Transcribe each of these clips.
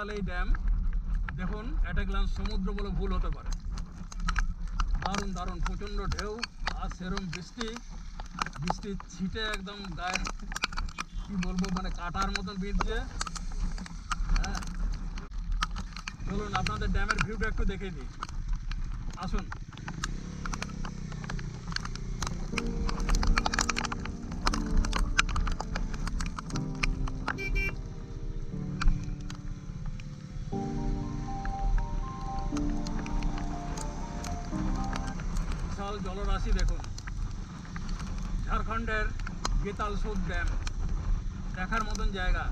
বিশাল এই ড্যাম। দেখুন এটা গেলাম সমুদ্র বলে ভুল হতে পারে। দারুণ দারুণ, প্রচণ্ড ঢেউ আর সেরম বৃষ্টি। বৃষ্টির ছিটে একদম গায়ে কি বলব মানে কাটার মতন বিঁধছে হ্যাঁ। চলুন, আপনাদের ড্যামের ভিউটা একটু দেখে দিই আসুন। বিশাল জলরাশি দেখুন ঝাড়খণ্ডের গেতাল সোদ ড্যাম দেখার মতন জায়গা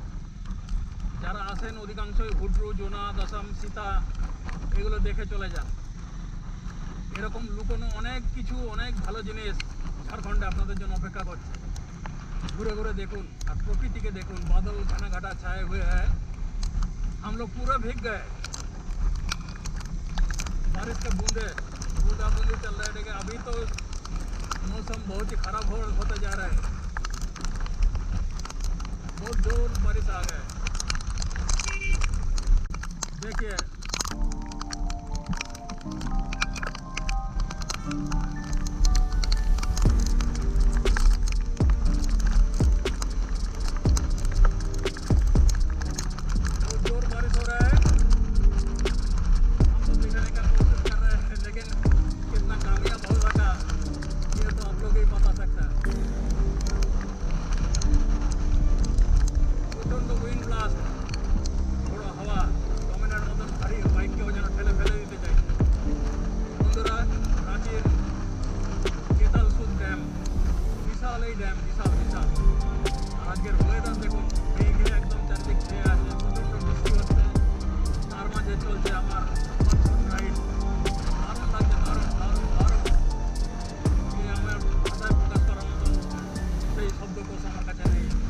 যারা আসেন অধিকাংশই হুডরু জোনা দশম সীতা এগুলো দেখে চলে যান এরকম লুকোনো অনেক কিছু অনেক ভালো জিনিস ঝাড়খণ্ডে আপনাদের জন্য অপেক্ষা করছে ঘুরে ঘুরে দেখুন আর প্রকৃতিকে দেখুন बादल घना घटा छाए हुए हैं हम लोग पूरा भीग गए बारिश के बूंदे बूंदी चल रहा है लेकिन अभी तो मौसम बहुत ही खराब हो होता जा रहा है। बहुत ज़ोर बारिश आ गया है। देखिए। সেই শব্দকোষ আমার কাছে নেই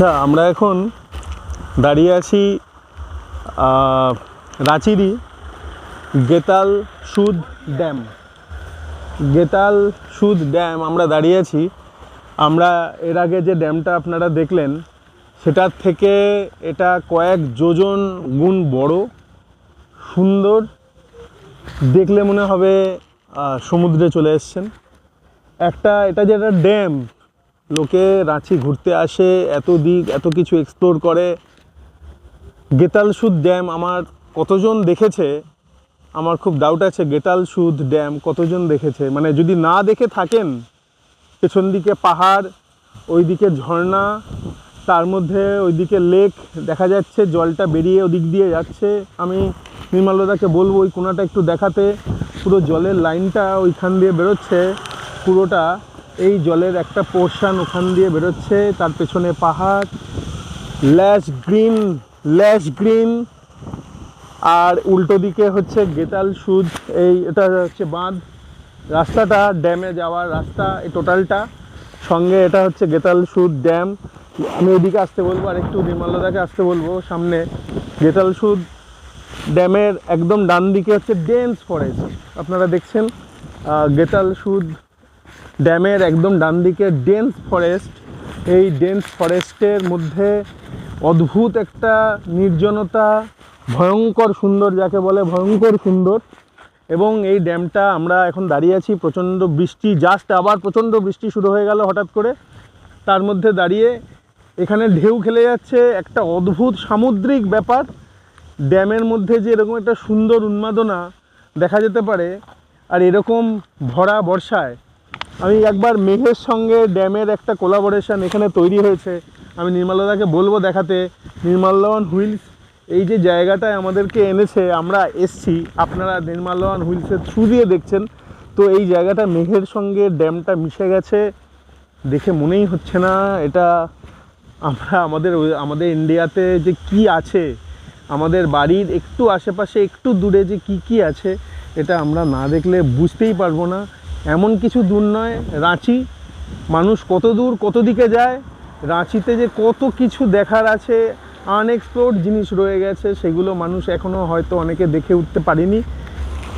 আচ্ছা আমরা এখন দাঁড়িয়ে আছি রাঁচিরই গেতাল সুদ ড্যাম। গেতাল সুদ ড্যাম আমরা দাঁড়িয়ে আছি। আমরা এর আগে যে ড্যামটা আপনারা দেখলেন, সেটার থেকে এটা কয়েক যোজন গুণ বড়, সুন্দর। দেখলে মনে হবে সমুদ্রে চলে এসছেন। একটা, এটা যে একটা ড্যাম লোকে রাঁচি ঘুরতে আসে, এত দিক, এত কিছু এক্সপ্লোর করে। গেতাল সুদ ড্যাম আমার কতজন দেখেছে? আমার খুব ডাউট আছে গেতাল সুদ ড্যাম কতজন দেখেছে? মানে যদি না দেখে থাকেন, পেছন দিকে পাহাড়, ওইদিকে ঝর্ণা, তার মধ্যে ওইদিকে লেক দেখা যাচ্ছে জলটা বেরিয়ে ওদিক দিয়ে যাচ্ছে। আমি নির্মালদাকে বলব ওই কোনাটা একটু দেখাতে। পুরো জলের লাইনটা ওইখান দিয়ে বেরোচ্ছে, পুরোটা এই জলের একটা পোর্শান ওখান দিয়ে বেরোচ্ছে, তার পেছনে পাহাড় ল্যাশ গ্রিন ল্যাশ গ্রিন আর উল্টো দিকে হচ্ছে গেতাল সুদ, এই এটা হচ্ছে বাঁধ। রাস্তাটা ড্যামে যাওয়ার রাস্তা, এই টোটালটা সঙ্গে এটা হচ্ছে গেতাল সুদ ড্যাম। আমি এদিকে আসতে বলব, আর একটু নির্মলদাকে আসতে বলব, সামনে গেতাল সুদ ড্যামের একদম ডান দিকে হচ্ছে ডেন্স ফরেস্ট আপনারা দেখছেন গেতাল সুদ ড্যামের একদম ডান দিকে ডেন্স ফরেস্ট এই ডেন্স ফরেস্টের মধ্যে অদ্ভুত একটা নির্জনতা, ভয়ঙ্কর সুন্দর, যাকে বলে ভয়ঙ্কর সুন্দর। এবং এই ড্যামটা আমরা এখন দাঁড়িয়ে আছি, প্রচণ্ড বৃষ্টি জাস্ট আবার প্রচণ্ড বৃষ্টি শুরু হয়ে গেল হঠাৎ করে। তার মধ্যে দাঁড়িয়ে এখানে ঢেউ খেলে যাচ্ছে, একটা অদ্ভুত সামুদ্রিক ব্যাপার। ড্যামের মধ্যে যে এরকম একটা সুন্দর উন্মাদনা দেখা যেতে পারে, আর এরকম ভরা বর্ষায় আমি একবার মেঘের সঙ্গে ড্যামের একটা কোলাবোরেশন এখানে তৈরি হয়েছে। আমি নির্মলদাকে বলব দেখাতে। নির্মাল্যবান হুইলস, এই যে জায়গাটায় আমাদেরকে এনেছে, আমরা এসছি। আপনারা নির্মাল্যবান হুইলসের থ্রু দিয়ে দেখছেন। তো এই জায়গাটা মেঘের সঙ্গে ড্যামটা মিশে গেছে। দেখে মনেই হচ্ছে না এটা আমরা আমাদের আমাদের ইন্ডিয়াতে যে কি আছে, আমাদের বাড়ির একটু আশেপাশে একটু দূরে যে কি কি আছে, এটা আমরা না দেখলে বুঝতেই পারব না। এমন কিছু দূর নয়, রাঁচি। মানুষ কত দূর, কত দিকে যায়, রাঁচিতে যে কত কিছু দেখার আছে আনএক্সপ্লোর্ড জিনিস রয়ে গেছে, সেগুলো মানুষ এখনও হয়তো অনেকে দেখে উঠতে পারেনি।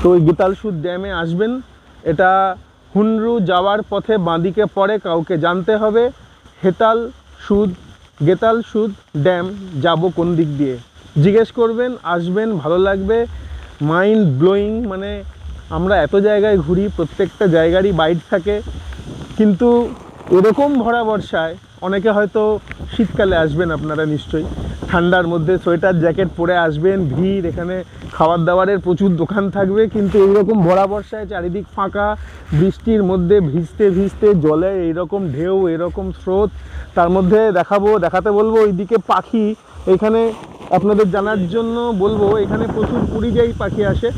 তো ওই গীতালসুদ ড্যামে আসবেন। এটা হুনরু যাওয়ার পথে বাঁদিকে পড়ে, কাউকে জানতে হবে। হেতাল সুদ গেতাল সুদ ড্যাম, যাব কোন দিক দিয়ে? জিজ্ঞেস করবেন, আসবেন, ভালো লাগবে। মাইন্ড ব্লোয়িং মানে আমরা এত জায়গায় ঘুরি, প্রত্যেকটা জায়গারই বাইট থাকে। কিন্তু এরকম ভরা বর্ষায় অনেকে হয়তো শীতকালে আসবেন আপনারা নিশ্চয়ই। ঠান্ডার মধ্যে সোয়েটার, জ্যাকেট পরে আসবেন, ভিড়, এখানে খাবার দাবারের প্রচুর দোকান থাকবে। কিন্তু এইরকম ভরা বর্ষায় চারিদিক ফাঁকা, বৃষ্টির মধ্যে ভিজতে ভিজতে জলে এইরকম ঢেউ এরকম স্রোত, তার মধ্যে দেখাবো, দেখাতে বলব ওইদিকে পাখি। এখানে আপনাদের জানার জন্য বলব, এখানে প্রচুর পরিযায়ী পাখি আসে।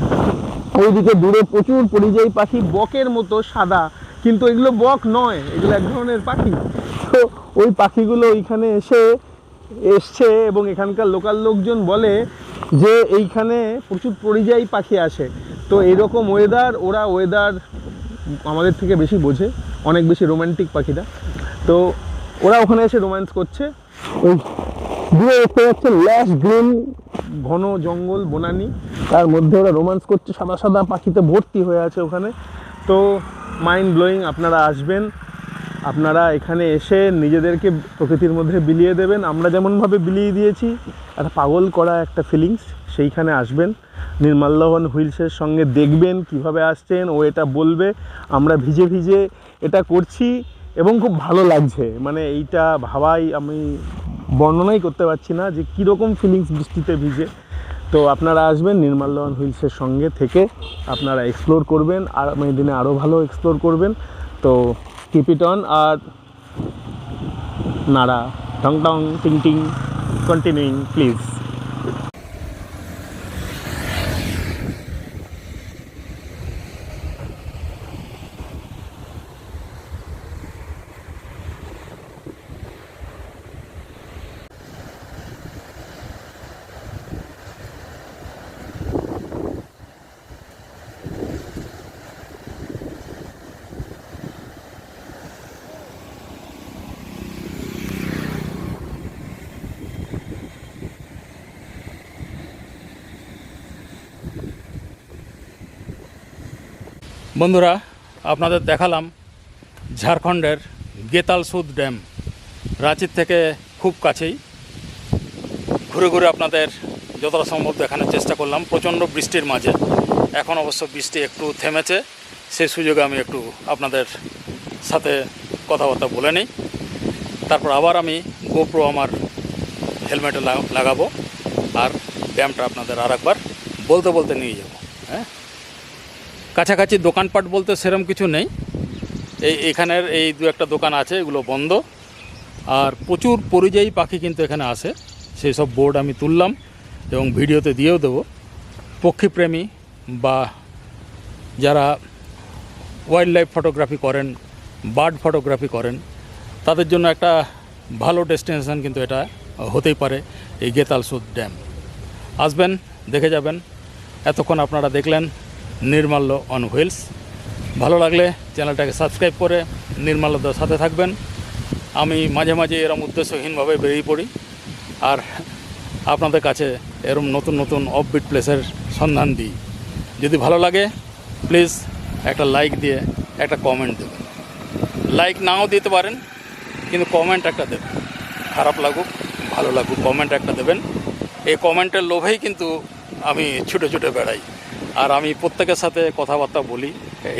ওইদিকে দূরে প্রচুর পরিযায়ী পাখি, বকের মতো সাদা। কিন্তু এগুলো বক নয়, এগুলো এক ধরনের পাখি। তো ওই পাখিগুলো ওইখানে এসে এসছে এবং এখানকার লোকাল লোকজন বলে যে এইখানে প্রচুর পরিযায়ী পাখি আসে। তো এরকম ওয়েদার ওরা ওয়েদার আমাদের থেকে বেশি বোঝে, অনেক বেশি রোমান্টিক পাখিরা। তো ওরা ওখানে এসে রোম্যান্স করছে। ওই দূরে দেখতে পাচ্ছেন ল্যাশ গ্রিন ঘন জঙ্গল, বনানি। তার মধ্যে ওরা রোমান্স করছে, সাদা সাদা পাখিতে ভর্তি হয়ে আছে ওখানে। তো মাইন্ড ব্লোয়িং আপনারা আসবেন, আপনারা এখানে এসে নিজেদেরকে প্রকৃতির মধ্যে বিলিয়ে দেবেন। আমরা যেমনভাবে বিলিয়ে দিয়েছি, একটা পাগল করা একটা ফিলিংস সেইখানে আসবেন। নির্মাল্যবন হুইলসের সঙ্গে দেখবেন কীভাবে আসছেন, ও এটা বলবে। আমরা ভিজে ভিজে এটা করছি এবং খুব ভালো লাগছে। মানে এইটা ভাবাই আমি বর্ণনাই করতে পারছি না যে কীরকম ফিলিংস বৃষ্টিতে ভিজে। তো আপনারা আসবেন নির্মাল্যবান হুইলসের সঙ্গে থেকে আপনারা এক্সপ্লোর করবেন আর আগামী দিনে আরও ভালো এক্সপ্লোর করবেন। তো কিপ ইট অন আর নাড়া টং টং টিং টিং কন্টিনিউইং প্লিজ বন্ধুরা, আপনাদের দেখালাম ঝাড়খণ্ডের গেতালসুদ ড্যাম, রাঁচির থেকে খুব কাছেই। ঘুরে ঘুরে আপনাদের যতটা সম্ভব দেখানোর চেষ্টা করলাম, প্রচণ্ড বৃষ্টির মাঝে। এখন অবশ্য বৃষ্টি একটু থেমেছে, সেই সুযোগে আমি একটু আপনাদের সাথে কথাবার্তা বলে নিই। তারপর আবার আমি গোপ্রো আমার হেলমেটে লাগা- লাগাবো, আর ড্যামটা আপনাদের আর একবার বলতে বলতে নিয়ে যাব। কাছাকাছি দোকানপাট বলতে সেরম কিছু নেই। এই এখানের এই দু একটা দোকান আছে, এগুলো বন্ধ। আর প্রচুর পরিযায়ী পাখি কিন্তু এখানে আসে। সেই সব বোর্ড আমি তুললাম এবং ভিডিওতে দিয়েও দেবো। পক্ষীপ্রেমী বা যারা ওয়াইল্ড লাইফ ফটোগ্রাফি করেন বার্ড ফটোগ্রাফি করেন, তাদের জন্য একটা ভালো ডেস্টিনেশন কিন্তু এটা হতেই পারে এই গেতালসুদ ড্যাম। আসবেন, দেখে যাবেন। এতক্ষণ আপনারা দেখলেন নির্মাল্য অন হুইলস ভালো লাগলে চ্যানেলটাকে সাবস্ক্রাইব করে নির্মাল্যতার সাথে থাকবেন। আমি মাঝে মাঝে এরম উদ্দেশ্যহীনভাবে বেরিয়ে পড়ি। আর আপনাদের কাছে এরম নতুন নতুন অফবিট প্লেসের সন্ধান দিই। যদি ভালো লাগে প্লিজ একটা লাইক দিয়ে একটা কমেন্ট দেবেন। লাইক নাও দিতে পারেন, কিন্তু কমেন্ট একটা দেবেন। খারাপ লাগুক, ভালো লাগুক কমেন্ট একটা দেবেন। এই কমেন্টের লোভেই কিন্তু আমি ছুটে ছুটে বেড়াই। আর আমি প্রত্যেকের সাথে কথাবার্তা বলি,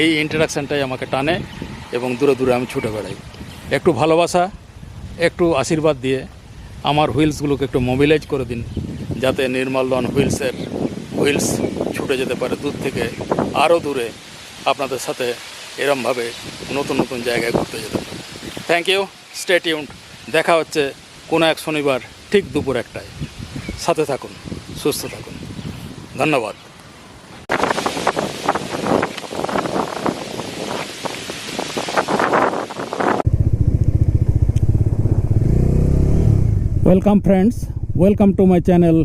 এই ইন্টারাকশানটাই আমাকে টানে এবং দূরে দূরে আমি ছুটে বেড়াই। একটু ভালোবাসা, একটু আশীর্বাদ দিয়ে আমার হুইলসগুলোকে একটু মোবিলাইজ করে দিন, যাতে নির্মল হুইলসের হুইলস ছুটে যেতে পারে দূর থেকে, আরও দূরে আপনাদের সাথে এরমভাবে নতুন নতুন জায়গায় ঘুরতে যেতে পারে। থ্যাংক ইউ স্টে টিউন্ড দেখা হচ্ছে কোনো এক শনিবার ঠিক দুপুর একটায়। সাথে থাকুন, সুস্থ থাকুন। ধন্যবাদ। Welcome friends welcome to my channel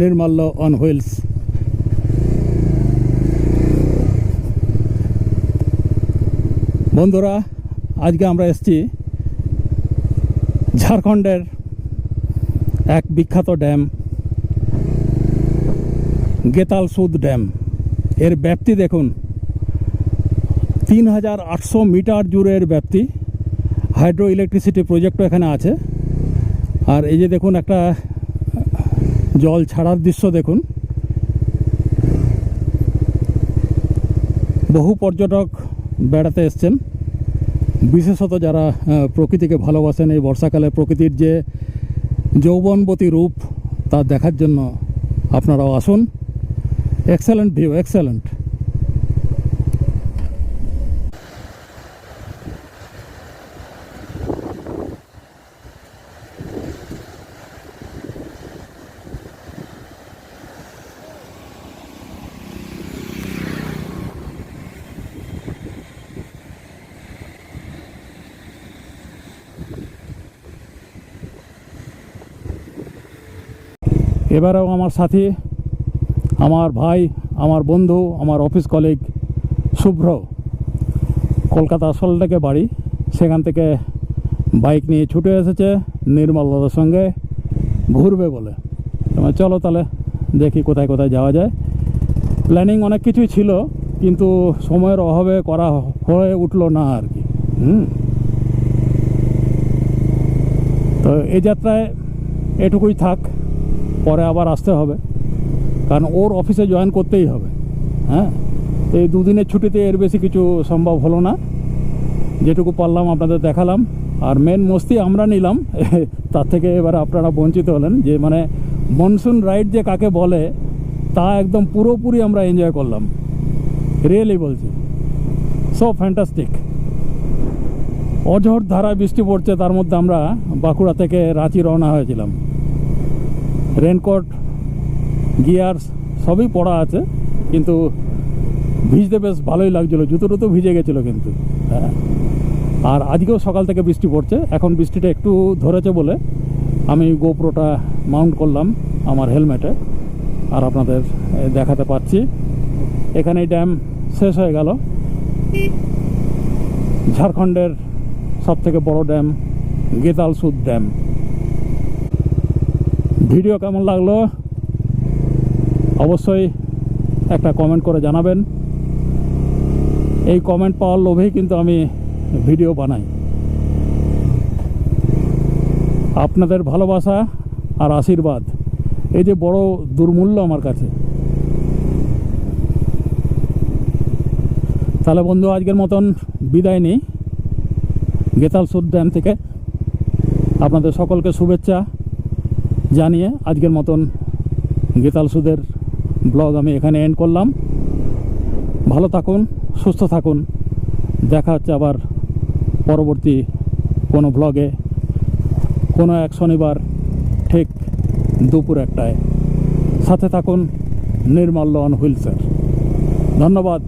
Nirmalya on wheels বন্ধুরা, আজকে আমরা এসেছি ঝাড়খণ্ডের এক বিখ্যাত ড্যাম, গেতাল সুদ ড্যাম। এর ব্যাপ্তি দেখুন, তিন হাজার আটশো মিটার জুড়ে এর ব্যাপ্তি। হাইড্রো ইলেকট্রিসিটি প্রজেক্টও এখানে আছে। আর এই যে দেখুন একটা জল ছাড়ার দৃশ্য দেখুন। বহু পর্যটক বেড়াতে এসছেন। বিশেষত যারা প্রকৃতিকে ভালোবাসেন, এই বর্ষাকালে প্রকৃতির যে যৌবনবতী রূপ, তা দেখার জন্য আপনারাও আসুন। এক্সেলেন্ট ভিউ এক্সেলেন্ট এবারেও আমার সাথী, আমার ভাই, আমার বন্ধু, আমার অফিস কলিগ শুভ্র কলকাতা সল্টলেকে বাড়ি। সেখান থেকে বাইক নিয়ে ছুটে এসেছে নির্মল দাদার সঙ্গে ঘুরবে বলে। চলো তাহলে দেখি কোথায় কোথায় যাওয়া যায়। প্ল্যানিং অনেক কিছুই ছিল, কিন্তু সময়ের অভাবে করা হয়ে উঠল না আর কি। হুম। তো এই যাত্রায় এটুকুই থাক। পরে আবার আসতে হবে। কারণ ওর অফিসে জয়েন করতেই হবে। হ্যাঁ? তো এই দুদিনের ছুটিতে এর বেশি কিছু সম্ভব হলো না। যেটুকু পারলাম আপনাদের দেখালাম। আর মেন মস্তি আমরা নিলাম। তার থেকে এবার আপনারা বঞ্চিত হলেন। যে মানে মনসুন রাইড যে কাকে বলে, তা একদম পুরোপুরি আমরা এনজয় করলাম। রিয়েলি বলছি। সো ফ্যান্টাস্টিক অঝোর ধারায় বৃষ্টি পড়ছে, তার মধ্যে আমরা বাঁকুড়া থেকে রাঁচি রওনা হয়েছিলাম। রেনকোট, গিয়ার্স সবই পড়া আছে, কিন্তু ভিজতে বেশ ভালোই লাগছিল। জুতো টুতো ভিজে গেছিল কিন্তু। হ্যাঁ। আর আজকেও সকাল থেকে বৃষ্টি পড়ছে। এখন বৃষ্টিটা একটু ধরেছে বলে আমি গোপ্রোটা মাউন্ট করলাম আমার হেলমেটে। আর আপনাদের দেখাতে পাচ্ছি। এখানে ড্যাম শেষ হয়ে গেল। ঝাড়খণ্ডের সবথেকে বড় ড্যাম গেতালসুদ ড্যাম। ভিডিও কেমন লাগল? অবশ্যই একটা কমেন্ট করে জানাবেন। এই কমেন্ট পাওয়ার লোভেই কিন্তু আমি ভিডিও বানাই। আপনাদের ভালোবাসা আর আশীর্বাদ, এই যে বড় দুর্মূল্য আমার কাছে। তাহলে বন্ধু, আজকের মতন বিদায় নিই। গেতাল সুদ থেকে আপনাদের সকলকে শুভেচ্ছা। জানিয়ে আজকের মতন গেতাল সুদের ব্লগ আমি এখানে এন্ড করলাম। ভালো থাকুন, সুস্থ থাকুন। দেখা হচ্ছে আবার পরবর্তী কোনো ব্লগে কোনো এক শনিবার ঠিক দুপুর একটায়। সাথে থাকুন নির্মাল্য অন হুইলসের। ধন্যবাদ।